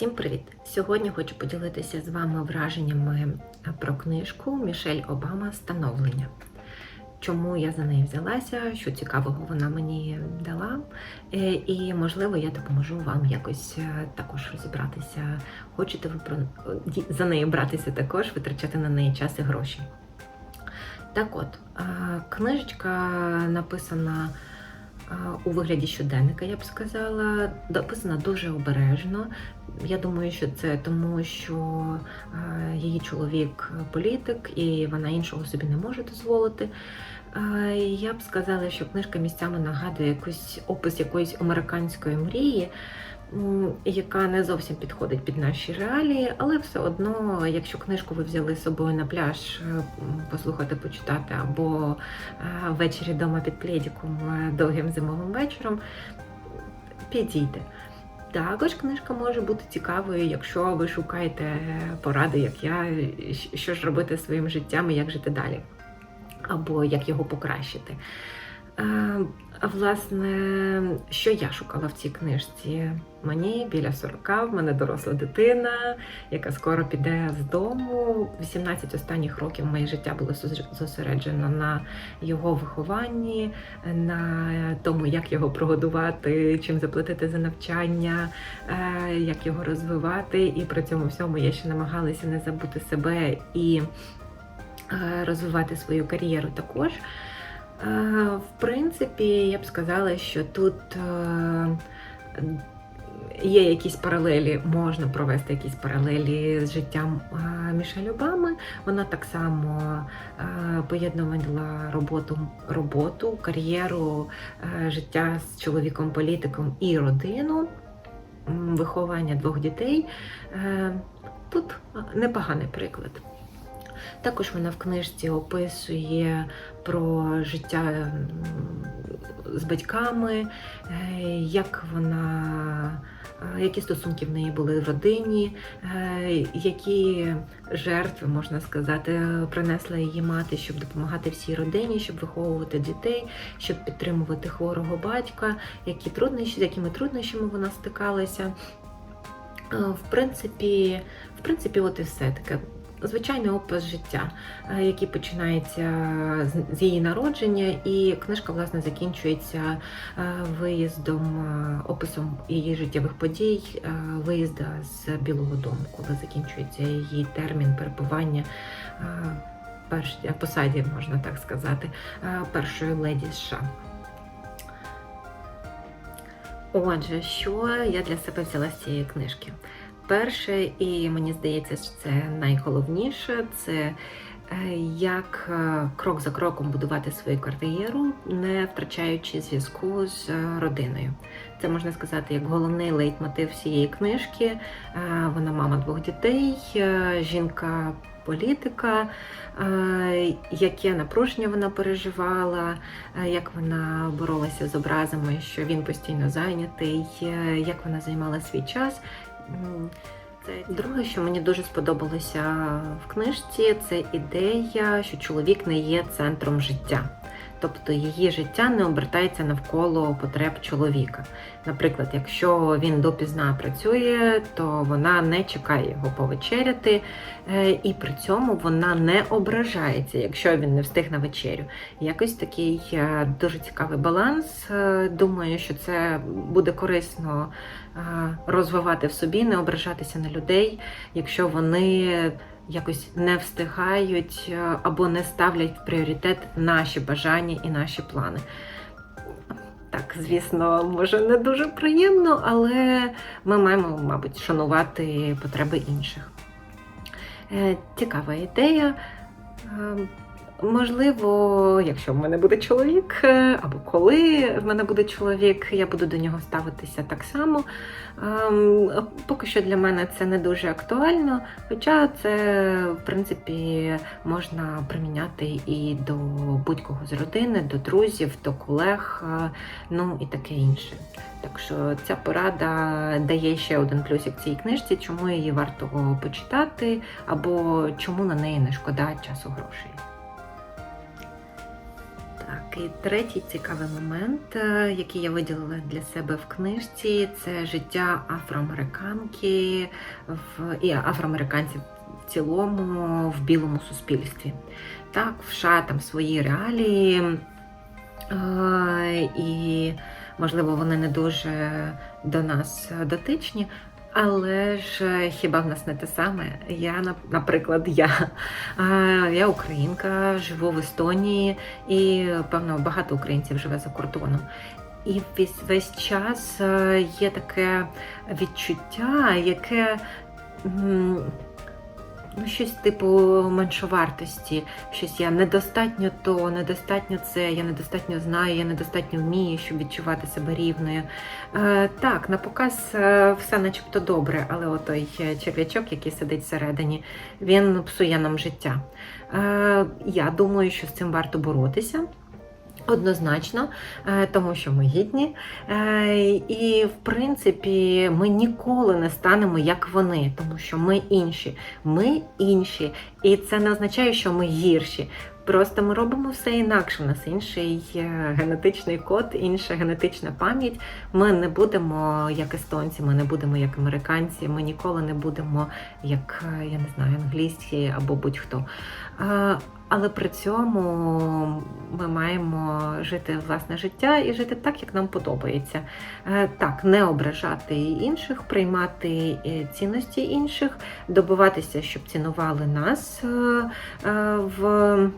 Всім привіт! Сьогодні хочу поділитися з вами враженнями про книжку Мішель Обама Становлення. Чому я за неї взялася, що цікавого вона мені дала, Е, і можливо я допоможу вам якось е, також розібратися. Хочете ви про за неї братися також, витрачати на неї час і гроші. Так от, е, книжечка написана е, у вигляді щоденника, я б сказала, дописана дуже обережно. Я думаю, що це тому, що е, її чоловік політик, і вона іншого собі не може дозволити. Е, Я б сказала, що книжка місцями нагадує якийсь опис якоїсь американської мрії, яка не зовсім підходить під наші реалії, але все одно, якщо книжку ви взяли з собою на пляж е, послухати, почитати, або е, ввечері вдома під плєдіком е, довгим зимовим вечором, підійде. Також книжка може бути цікавою, якщо ви шукаєте поради, як я, що ж робити своїм життям і як жити далі, або як його покращити. А власне, що я шукала в цій книжці? Мені біля 40, в мене доросла дитина, яка скоро піде з дому. 18 останніх років моє життя було зосереджено на його вихованні, на тому, як його прогодувати, чим заплатити за навчання, е, як його розвивати. І при цьому всьому я ще намагалася не забути себе і е, розвивати свою кар'єру також. В принципі, я б сказала, що тут е, є якісь паралелі, можна провести якісь паралелі з життям Мішель Обами. Вона так само е, поєднувала роботу, роботу, кар'єру, е, життя з чоловіком-політиком і родину, виховання двох дітей. Тут непоганий приклад. Також вона в книжці описує про життя з батьками, е, як вона, е, які стосунки в неї були в родині, е, які жертви, можна сказати, принесла її мати, щоб допомагати всій родині, щоб виховувати дітей, щоб підтримувати хворого батька, які труднощі, з якими труднощами вона стикалася. В принципі, в принципі, от і все таке. Звичайний опис життя, е, який починається з- її народження, і книжка власне закінчується е, виїздом, е, описом її життєвих подій, виїзда з Білого Дому, коли закінчується її термін перебування посаді, можна так сказати, першої леді США. Отже, що я для себе взяла з цієї книжки? Перше, і мені здається, що це найголовніше, це е, як е, крок за кроком будувати свою кар'єру, не втрачаючи зв'язку з родиною. Це можна сказати як головний лейтмотив всієї книжки. Е, Вона мама двох дітей, жінка. Політика, яке напруження вона переживала, як вона боролася з образами, що він постійно зайнятий, як вона займала свій час. Друге, що мені дуже сподобалося в книжці, це ідея, що чоловік не є центром життя. Тобто її життя не обертається навколо потреб чоловіка. Наприклад, якщо він допізна працює, то вона не чекає його повечеряти, е, і при цьому вона не ображається, якщо він не встиг на вечерю. Якось такий е, дуже цікавий баланс. Е, Думаю, що це буде корисно розвивати в собі, не ображатися на людей, якщо вони якось не встигають е, або не ставлять в пріоритет наші бажання і наші плани. Так, звісно, може не дуже приємно, але ми маємо, мабуть, шанувати потреби інших. Е, Цікава ідея. Можливо, якщо в мене буде чоловік, е, або коли в мене буде чоловік, я буду до нього ставитися так само. Ем, Поки що для мене це не дуже актуально, хоча це, в принципі, можна приміняти і до будь-кого з родини, до друзів, до колег, е, ну і таке інше. Так що ця порада дає ще один плюсик цій книжці, чому її варто почитати, або чому на неї не шкода часу грошей. Так, і третій цікавий момент, е, який я виділила для себе в книжці, це життя афроамериканки в і афроамериканців в цілому в білому суспільстві. Так, в США там свої реалії, е, і, можливо, вони не дуже до нас дотичні. Але ж е, хіба в нас не те саме? Я, нап- наприклад, я, я українка, живу в Естонії, і певно багато українців живе за кордоном. І весь, весь час е, є таке відчуття, яке ну, щось типу меншовартості, щось я недостатньо то, недостатньо це, я недостатньо знаю, я недостатньо вмію, щоб відчувати себе рівною. Е, так, на показ е, все начебто добре, але отой е, черв'ячок, який сидить всередині, він псує нам життя. Е, я думаю, що з цим варто боротися. Однозначно, е, тому що ми гідні, Е, і в принципі ми ніколи не станемо як вони, тому що ми інші. Ми інші, і це не означає, що ми гірші. Просто ми робимо все інакше. У нас інший е, генетичний код, інша генетична пам'ять. Ми не будемо як естонці, ми не будемо як американці, ми ніколи не будемо як я не знаю, англійські або будь-хто. Але при цьому ми маємо жити власне життя і жити так, як нам подобається. Е, Так, не ображати інших, приймати е, цінності інших, добиватися, щоб цінували нас е, в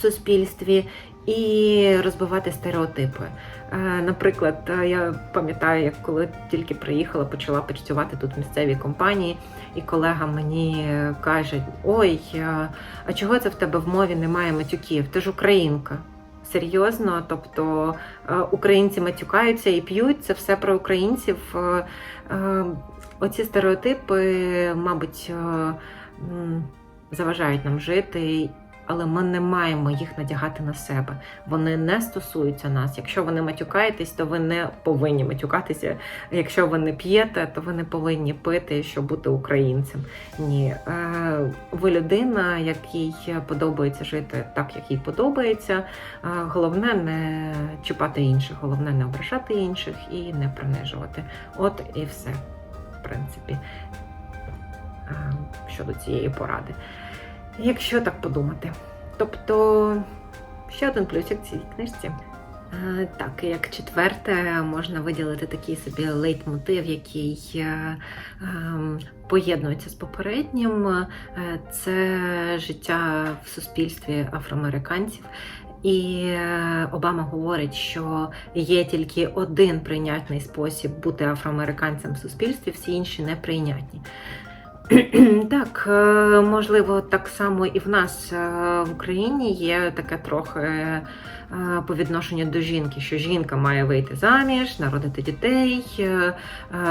суспільстві. І розбивати стереотипи. Е, Наприклад, е, я пам'ятаю, як коли тільки приїхала, почала працювати тут в місцевій компанії, і колега мені каже: Ой, е, а чого це в тебе в мові немає матюків? Ти ж українка. Серйозно, тобто українці матюкаються і п'ють, це все про українців. Оці стереотипи, мабуть, заважають нам жити, але ми не маємо їх надягати на себе. Вони не стосуються нас. Якщо ви не матюкаєтесь, то ви не повинні матюкатися. Якщо ви не п'єте, то ви не повинні пити, щоб бути українцем. Ні, Е, ви людина, якій подобається жити так, як їй подобається. Е, Головне не чіпати інших, головне не ображати інших і не принижувати. От і все, в принципі, е, щодо цієї поради. Якщо так подумати. Тобто, ще один плюсик цій книжці. Е, Так, як четверте, можна виділити такий собі лейтмотив, який е, ем, поєднується з попереднім. Е, Це життя в суспільстві афроамериканців. І Обама говорить, що є тільки один прийнятний спосіб бути афроамериканцем в суспільстві, всі інші неприйнятні. Так, е, можливо, так само і в нас е, в Україні є таке трохи е, по відношенню до жінки, що жінка має вийти заміж, народити дітей,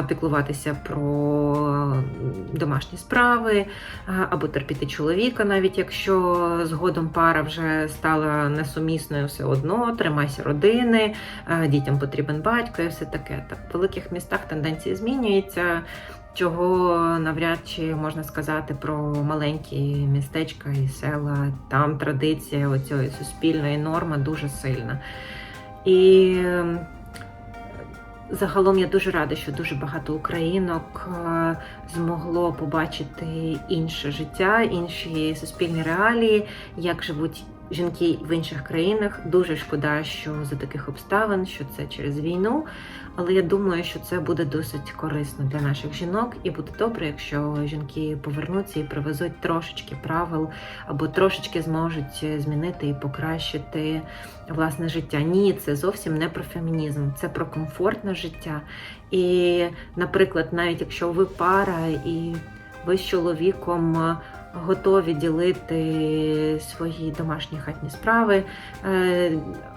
піклуватися про домашні справи або терпіти чоловіка, навіть якщо згодом пара вже стала несумісною, все одно тримайся родини, дітям потрібен батько і все таке. Так, в великих містах тенденції змінюються чого навряд чи можна сказати про маленькі містечка і села. Там традиція оцієї суспільної норми дуже сильна. І ем, загалом я дуже рада, що дуже багато українок е, змогло побачити інше життя, інші суспільні реалії, як живуть. Жінки в інших країнах дуже шкода, що за таких обставин, що це через війну. Але я думаю, що це буде досить корисно для наших жінок, і буде добре, якщо жінки повернуться і привезуть трошечки правил або трошечки зможуть змінити і покращити власне життя. Ні, це зовсім не про фемінізм, це про комфортне життя. І, наприклад, навіть якщо ви пара і ви з чоловіком готові ділити свої домашні хатні справи, е,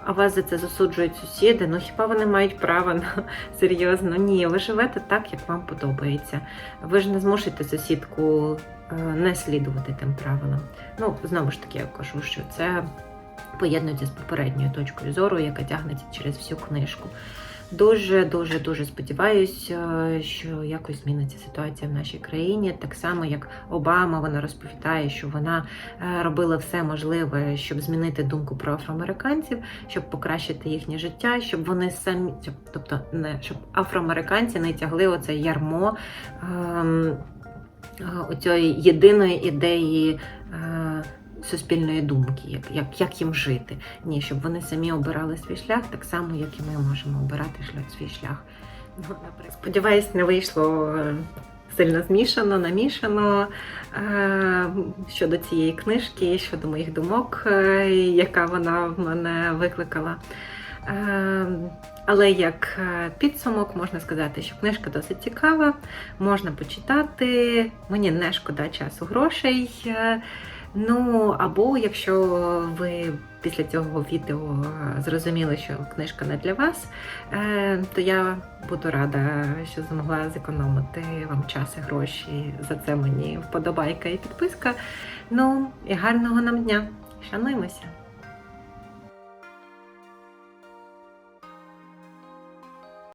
а вас за це засуджують сусіди. Ну хіба вони мають право на серйозно? Ні, ви живете так, як вам подобається. Ви ж не змусите сусідку е, не слідувати тим правилам. Ну, знову ж таки, я кажу, що це поєднується з попередньою точкою зору, яка тягнеться через всю книжку. Дуже, дуже, сподіваюся, що якось зміниться ситуація в нашій країні. Так само, як Обама, вона розповідає, що вона е, робила все можливе, щоб змінити думку про афроамериканців, щоб покращити їхнє життя, щоб вони самі, тобто не щоб афроамериканці не тягли оце ярмо ем, е, оцієї єдиної ідеї. Суспільної думки, як, як, як їм жити. Ні, щоб вони самі обирали свій шлях, так само, як і ми можемо обирати шлях, свій шлях. Ну, наприклад, сподіваюсь, не вийшло е, сильно змішано, намішано е, щодо цієї книжки, щодо моїх думок, е, яка вона в мене викликала. Але як підсумок можна сказати, що книжка досить цікава, можна почитати. Мені не шкода часу грошей. Ну, або якщо ви після цього відео зрозуміли, що книжка не для вас, е, то я буду рада, що змогла зекономити вам час і гроші. За це мені вподобайка і підписка. Ну і гарного нам дня! Шануємося!